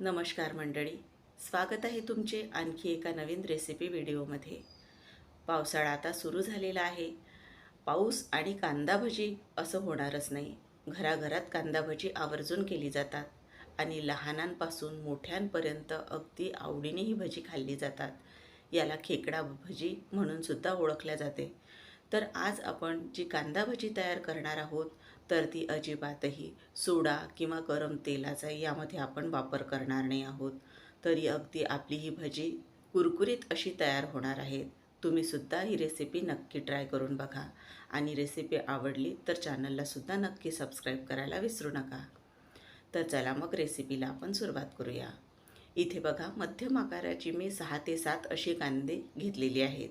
नमस्कार मंडळी स्वागत आहे तुमचे आणखी एका नवीन रेसिपी व्हिडिओमध्ये. पावसाळा आता सुरू झालेला आहे. पाऊस आणि कांदा भजी असं होणारच नाही. घराघरात कांदा भजी आवर्जून केली जातात आणि लहानांपासून मोठ्यांपर्यंत अगदी आवडीने ही भजी खाल्ली जातात. याला खेकडा भजी म्हणूनसुद्धा ओळखल्या जाते. तर आज आपण जी कांदा भजी तयार करणार आहोत तर ती अजिबातही सोडा किंवा गरम तेलाचा यामध्ये आपण वापर करणार नाही आहोत. तरी अगदी आपली ही भजी कुरकुरीत अशी तयार होणार आहेत तुम्ही सुद्धा ही रेसिपी नक्की ट्राय करून बघा. आणि रेसिपी आवडली तर चॅनललासुद्धा नक्की सबस्क्राईब करायला विसरू नका. तर चला मग रेसिपीला आपण सुरुवात करूया. इथे बघा मध्यम आकाराची मी सहा ते सात अशी कांदे घेतलेली आहेत.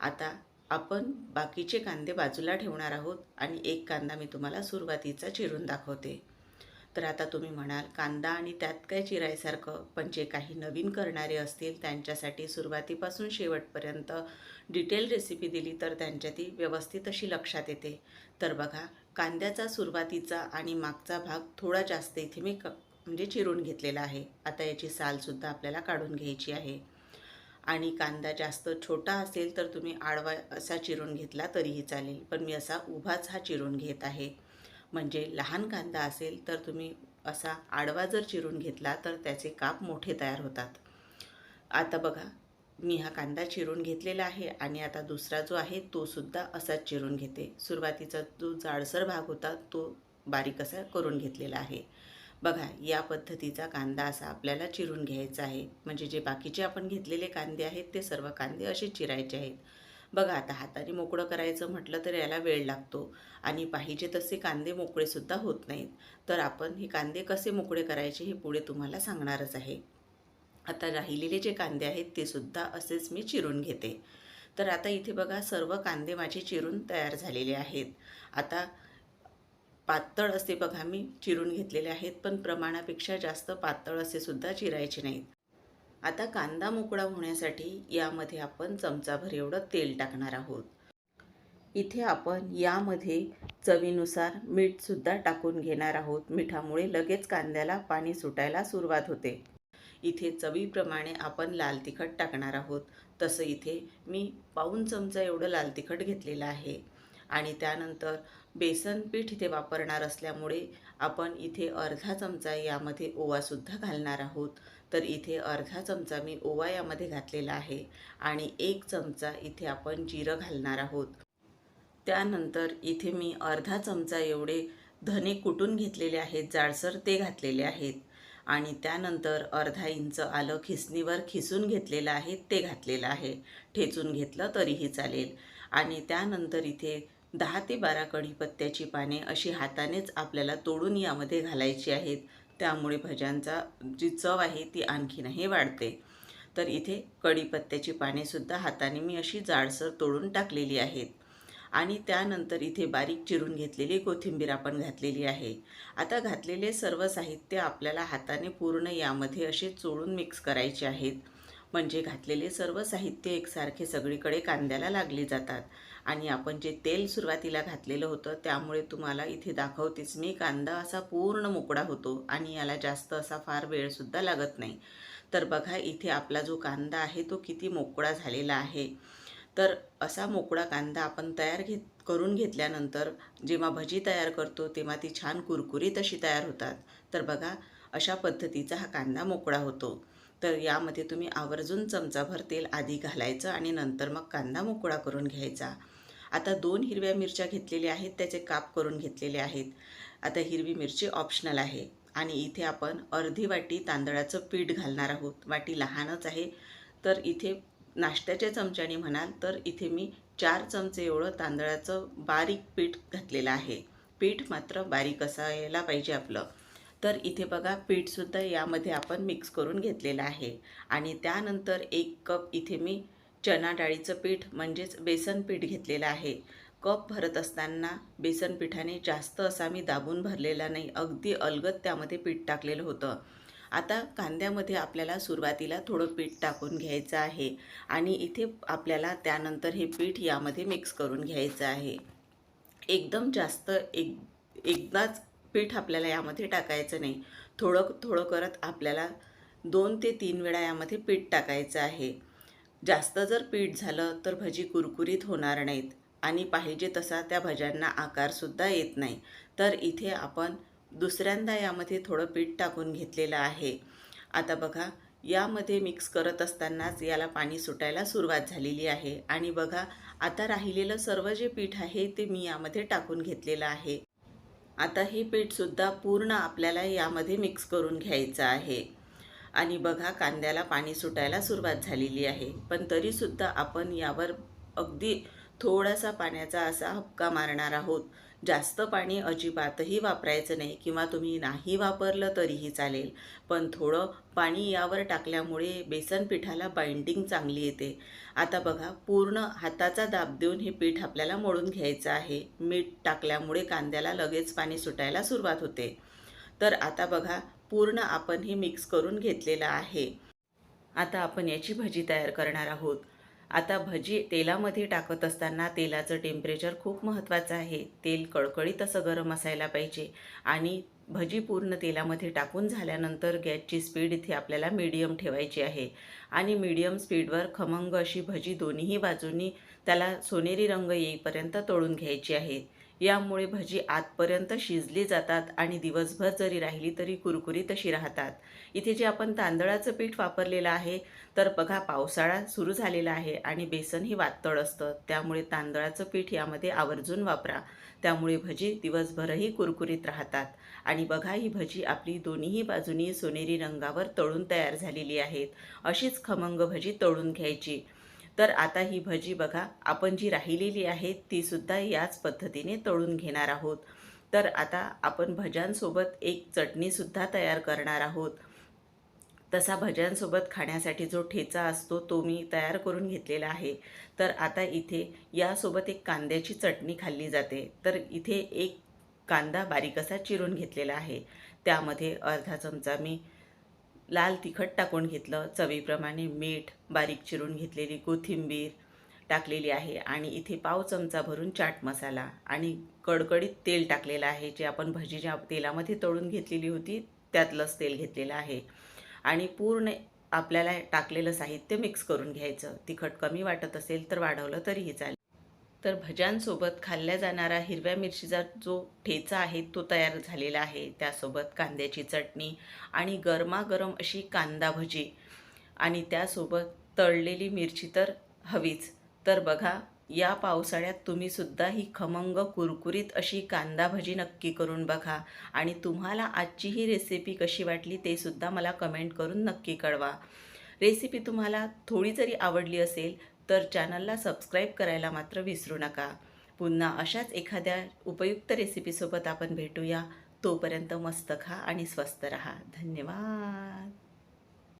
आता आपण बाकीचे कांदे बाजूला ठेवणार आहोत आणि एक कांदा मी तुम्हाला सुरुवातीचा चिरून दाखवते. तर आता तुम्ही म्हणाल कांदा आणि त्यात काय चिरायसारखं? पण जे काही नवीन करणारे असतील त्यांच्यासाठी सुरुवातीपासून शेवटपर्यंत डिटेल रेसिपी दिली तर त्यांच्या ती व्यवस्थित अशी लक्षात येते. तर बघा कांद्याचा सुरुवातीचा आणि मागचा भाग थोडा जास्त इथे मी क म्हणजे चिरून घेतलेला आहे. आता याची सालसुद्धा आपल्याला काढून घ्यायची आहे. आणि कांदा जास्त छोटा असेल तर तुम्ही आडवा असा चिरून घेतला तरीही चालेल. पण मी असा उभाच हा चिरून घेत आहे. म्हणजे लहान कांदा असेल तर तुम्ही असा आडवा जर चिरून घेतला तर त्याचे काप मोठे तयार होतात. आता बघा मी हा कांदा चिरून घेतलेला आहे आणि आता दुसरा जो आहे तो सुद्धा असाच चिरून घेते. सुरुवातीचा जो जाडसर भाग होता तो बारीक असा करून घेतलेला आहे. बघा या पद्धतीचा कांदा असा आपल्याला चिरून घ्यायचा आहे. म्हणजे जे बाकीचे आपण घेतलेले कांदे आहेत ते सर्व कांदे असे चिरायचे आहेत. बघा आता हाताने मोकळं करायचं म्हटलं तर याला वेळ लागतो. आणि पाहिजे तसे कांदे मोकळेसुद्धा होत नाहीत. तर आपण हे कांदे कसे मोकळे करायचे हे पुढे तुम्हाला सांगणारच आहे. आता राहिलेले जे कांदे आहेत ते सुद्धा असेच मी चिरून घेते. तर आता इथे बघा सर्व कांदे माझे चिरून तयार झालेले आहेत. आता पातळ असे बघा मी चिरून घेतलेले आहेत पण प्रमाणापेक्षा जास्त पातळ असे सुद्धा चिरायचे नाहीत. आता कांदा मोकळा होण्यासाठी यामध्ये आपण चमचाभर एवढं तेल टाकणार आहोत. इथे आपण यामध्ये चवीनुसार मीठसुद्धा टाकून घेणार आहोत. मिठामुळे लगेच कांद्याला पाणी सुटायला सुरुवात होते. इथे चवीप्रमाणे आपण लाल तिखट टाकणार आहोत. तसं इथे मी पाऊन चमचा एवढं लाल तिखट घेतलेलं आहे. आणि त्यानंतर बेसन पीठ इथे वापरणार असल्यामुळे आपण इथे अर्धा चमचा यामध्ये ओवासुद्धा घालणार आहोत. तर इथे अर्धा चमचा मी ओवा यामध्ये घातलेला आहे आणि एक चमचा इथे आपण जिरं घालणार आहोत. त्यानंतर इथे मी अर्धा चमचा एवढे धने कुटून घेतलेले आहेत जाडसर ते घातलेले आहेत आणि त्यानंतर अर्धा इंच आलं खिसणीवर खिसून घेतलेलं आहे ते घातलेलं आहे. ठेचून घेतलं तरीही चालेल. आणि त्यानंतर इथे दहा ते बारा कढीपत्त्याची पाने अशी हातानेच आपल्याला तोडून यामध्ये घालायची आहेत. त्यामुळे भज्यांचा जी चव आहे ती आणखीनही वाढते. तर इथे कढीपत्त्याची पानेसुद्धा हाताने मी अशी जाडसर तोडून टाकलेली आहेत. आणि त्यानंतर इथे बारीक चिरून घेतलेली कोथिंबीर आपण घातलेली आहे. आता घातलेले सर्व साहित्य आपल्याला हाताने पूर्ण यामध्ये असे चोळून मिक्स करायचे आहेत. म्हणजे घातलेले सर्व साहित्य एकसारखे सगळीकडे कांद्याला लागले जातात. आणि आपण जे तेल सुरुवातीला घातलेलं होतं त्यामुळे तुम्हाला इथे दाखवतेच मी. कांदा असा पूर्ण मोकळा होतो आणि याला जास्त असा फार वेळसुद्धा लागत नाही. तर बघा इथे आपला जो कांदा आहे तो किती मोकळा झालेला आहे. तर असा मोकळा कांदा आपण तयार घेत करून घेतल्यानंतर जेव्हा भजी तयार करतो तेव्हा ती छान कुरकुरीत अशी तयार होतात. तर बघा अशा पद्धतीचा हा कांदा मोकळा होतो. तर यामध्ये तुम्ही आवर्जून चमचाभर तेल आधी घालायचं आणि नंतर मग कांदा मोकळा करून घ्यायचा. आता दोन हिरव्या मिरच्या घेतलेल्या आहेत त्याचे काप करून घेतलेले आहेत. आता हिरवी मिरची ऑप्शनल आहे आणि इथे आपण अर्धी वाटी तांदळाचं पीठ घालणार आहोत. वाटी लहानच आहे. तर इथे नाश्त्याच्या चमच्याने म्हणाल तर इथे मी चार चमचे एवढं तांदळाचं बारीक पीठ घातलेलं आहे. पीठ मात्र बारीक असायला पाहिजे आपलं. तर इथे बघा पीठसुद्धा यामध्ये आपण मिक्स करून घेतलेलं आहे. आणि त्यानंतर एक कप इथे मी चना डाळीचं पीठ म्हणजेच बेसन पीठ घेतलेलं आहे. कप भरत असताना बेसन पिठाने जास्त असा मी दाबून भरलेला नाही अगदी अलगद त्यामध्ये पीठ टाकलेलं होतं. आता कांद्यामध्ये आपल्याला सुरुवातीला थोडं पीठ टाकून घ्यायचं आहे आणि इथे आपल्याला त्यानंतर हे पीठ यामध्ये मिक्स करून घ्यायचं आहे. एकदम जास्त एक एकदाच पीठ आपल्याला यामध्ये टाकायचं नाही. थोडं थोडं करत आपल्याला दोन ते तीन वेळा यामध्ये पीठ टाकायचं आहे. जास्त जर पीठ झालं तर भजी कुरकुरीत होणार नाहीत. आणि पाहिजे तसा त्या भज्यांना आकारसुद्धा येत नाही. तर इथे आपण दुसऱ्यांदा यामध्ये थोडं पीठ टाकून घेतलेलं आहे. आता बघा यामध्ये मिक्स करत असतानाच याला पाणी सुटायला सुरुवात झालेली आहे. आणि बघा आता राहिलेलं सर्व जे पीठ आहे ते मी यामध्ये टाकून घेतलेलं आहे. आता हे पीठसुद्धा पूर्ण आपल्याला यामध्ये मिक्स करून घ्यायचं आहे. आणि बघा कांद्याला पाणी सुटायला सुरुवात झालेली आहे. पण तरीसुद्धा आपण यावर अगदी थोडासा पाण्याचा असा हपका मारणार आहोत. जास्त पाणी अजिबातही वापरायचं नाही किंवा तुम्ही नाही वापरलं तरीही चालेल. पण थोडं पाणी यावर टाकल्यामुळे बेसन पिठाला बाइंडिंग चांगली येते. आता बघा पूर्ण हाताचा दाब देऊन हे पीठ आपल्याला मोडून घ्यायचं आहे. मीठ टाकल्यामुळे कांद्याला लगेच पाणी सुटायला सुरुवात होते. तर आता बघा पूर्ण आपण हे मिक्स करून घेतलेलं आहे. आता आपण याची भजी तयार करणार आहोत. आता भजी तेलामध्ये टाकत असताना तेलाचं टेम्परेचर खूप महत्त्वाचं आहे. तेल कळकळीत असं गरम असायला पाहिजे आणि भजी पूर्ण तेलामध्ये टाकून झाल्यानंतर गॅसची स्पीड इथे आपल्याला मीडियम ठेवायची आहे. आणि मीडियम स्पीडवर खमंग अशी भजी दोन्हीही बाजूंनी त्याला सोनेरी रंग येईपर्यंत तळून घ्यायची आहे. यामुळे भजी आतपर्यंत शिजली जातात आणि दिवसभर जरी राहिली तरी कुरकुरीत अशी राहतात. इथे जे आपण तांदळाचं पीठ वापरलेलं आहे तर बघा पावसाळा सुरू झालेला आहे आणि बेसन ही वातळ असतं. त्यामुळे तांदळाचं पीठ यामध्ये आवर्जून वापरा. त्यामुळे भजी दिवसभरही कुरकुरीत राहतात. आणि बघा ही भजी आपली दोन्हीही बाजूनी सोनेरी रंगावर तळून तयार झालेली आहेत. अशीच खमंग भजी तळून घ्यायची. तर आता ही भजी बघा आपण जी राहिलेली आहे तीसुद्धा याच पद्धतीने तळून घेणार आहोत. तर आता आपण भज्यांसोबत एक चटणीसुद्धा तयार करणार आहोत. तसा भज्यांसोबत खाण्यासाठी जो ठेचा असतो तो मी तयार करून घेतलेला आहे. तर आता इथे यासोबत एक कांद्याची चटणी खाल्ली जाते. तर इथे एक कांदा बारीक असा चिरून घेतलेला आहे. त्यामध्ये अर्धा चमचा मी लाल तिखट टाकून घेतलं. चवीप्रमाणे मीठ बारीक चिरून घेतलेली कोथिंबीर टाकलेली आहे आणि इथे पाव चमचा भरून चाट मसाला आणि कडकडीत तेल टाकलेलं आहे. जे आपण भजी ज्या तेलामध्ये तळून घेतलेली होती त्यातलंच तेल घेतलेलं आहे. आणि पूर्ण आपल्याला टाकलेलं साहित्य मिक्स करून घ्यायचं. तिखट कमी वाटत असेल तर वाढवलं तरीही चालेल. तर भज्यांसोबत खाल्ल्या जाणारा हिरव्या मिरचीचा जो ठेचा आहे तो तयार झालेला आहे. त्यासोबत कांद्याची चटणी आणि गरमागरम अशी कांदा भजी आणि त्यासोबत तळलेली मिरची तर हवीच. तर बघा या पावसाळ्यात तुम्हीसुद्धा ही खमंग कुरकुरीत अशी कांदा भजी नक्की करून बघा आणि तुम्हाला आजची ही रेसिपी कशी वाटली ते सुद्धा मला कमेंट करून नक्की कळवा. रेसिपी तुम्हाला थोडी जरी आवडली असेल तर चॅनलला सबस्क्राईब करायला मात्र विसरू नका. पुन्हा अशाच एखाद्या उपयुक्त रेसिपीसोबत आपण भेटूया. तोपर्यंत मस्त खा आणि स्वस्त रहा. धन्यवाद.